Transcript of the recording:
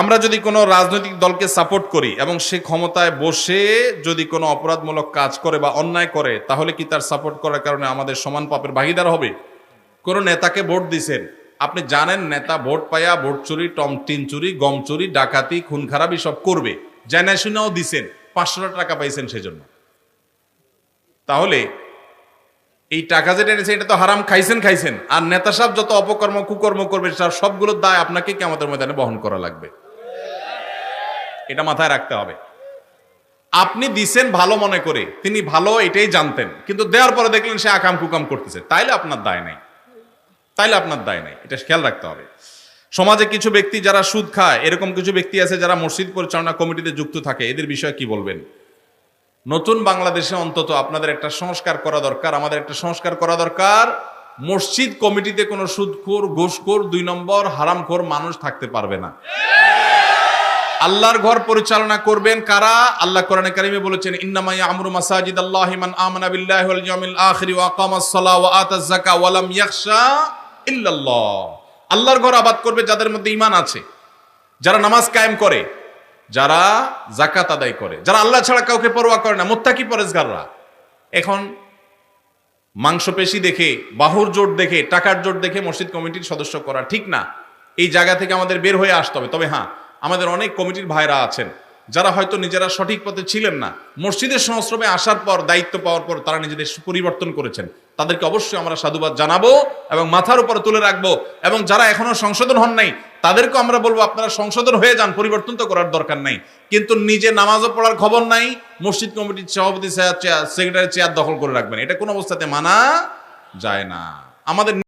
আমরা যদি কোনো রাজনৈতিক দলকে সাপোর্ট করি এবং সে ক্ষমতায় বসে যদি কোনো অপরাধমূলক কাজ করে বা অন্যায় করে, তাহলে কি তার সাপোর্ট করার কারণে আমাদের সমান পাপের ভাগিদার হবে? কোনো নেতাকে ভোট দিছেন। আপনি জানেন নেতা ভোট পাইয়া ভোট চুরি, টম টিন চুরি, গম চুরি, ডাকাতি, খুন খারাপি সব করবে। জানা শুনেও দিছেন পাঁচশো টাকা পাইছেন সেজন্য। তাহলে এই টাকা যেটা এনেছে এটা তো হারাম, খাইছেন খাইছেন। আর নেতা সাহেব যত অপকর্ম, কুকর্ম করবে, তার দায় আপনাকে কি আমাদের ময়দানে বহন করা লাগবে। এটা মাথায় রাখতে হবে। আপনি দিছেন ভালো মনে করে, তিনি ভালো এটাই জানতেন, কিন্তু দেওয়ার পরে দেখলেন সে আকাম কুকাম করতেছে। তাইলে আপনার দায় নাই। তাইলে আপনার দায় নাই। এটা খেয়াল রাখতে হবে। সমাজে কিছু ব্যক্তি যারা সুদ খায়, এরকম কিছু ব্যক্তি আছে যারা মসজিদ পরিচালনা কমিটিতে যুক্ত থাকে, এদের বিষয়ে কি বলবেন? নতুন বাংলাদেশে অন্তত আপনাদের একটা সংস্কার করা দরকার, আমাদের একটা সংস্কার করা দরকার। মসজিদ কমিটিতে কোনো সুদখোর, ঘোষখোর, দুই নম্বর হারামখোর মানুষ থাকতে পারবে না। আল্লাহর ঘর পরিচালনা করবেন কারা? আল্লাহ কোরআনে কারিমে বলেছেন, ইন্নামা ইয়ামুরু মাসাজিদ আল্লাহি মান আমানা বিল্লাহি ওয়াল ইয়াউমিল আখির ওয়া আকামাস সালাহ ওয়া আতাজ যাকা ওয়া লাম ইয়াখশা ইল্লাল্লাহ। আল্লাহর ঘর আবাদ করবে যাদের মধ্যে ঈমান আছে, যারা নামাজ কায়েম করে, যারা জাকাত আদায় করে, যারা আল্লাহ ছাড়া কাউকে পরোয়া করে না, মোত্তাকি পরেজগাররা। এখন মাংসপেশি দেখে, বাহুর জোট দেখে, টাকার জোট দেখে মসজিদ কমিটির সদস্য করা ঠিক না। এই জায়গা থেকে আমাদের বের হয়ে আসতে হবে। তবে হ্যাঁ আমাদের অনেক কমিটির ভাইরা আছেন, যারা হয়তো নিজেরা সঠিক পথে ছিলেন না। মসজিদের সংস্রবে আসার পর, দায়িত্ব পাওয়ার পর তারা নিজেদের পরিবর্তন করেছেন। তাদেরকে অবশ্যই আমরা সাধুবাদ জানাব এবং মাথার উপরে তুলে রাখব এবং যারা এখনও সংশোধন হন নাই তাদেরকে আমরা বলব, আপনারা সংশোধন হয়ে যান, পরিবর্তন তো করার দরকার নাই। কিন্তু নিজে নামাজও পড়ার খবর নাই, মসজিদ কমিটির সভাপতি সেক্রেটারি চেয়ার দখল করে রাখবেন। এটা কোনো অবস্থাতে মানা যায় না। আমাদের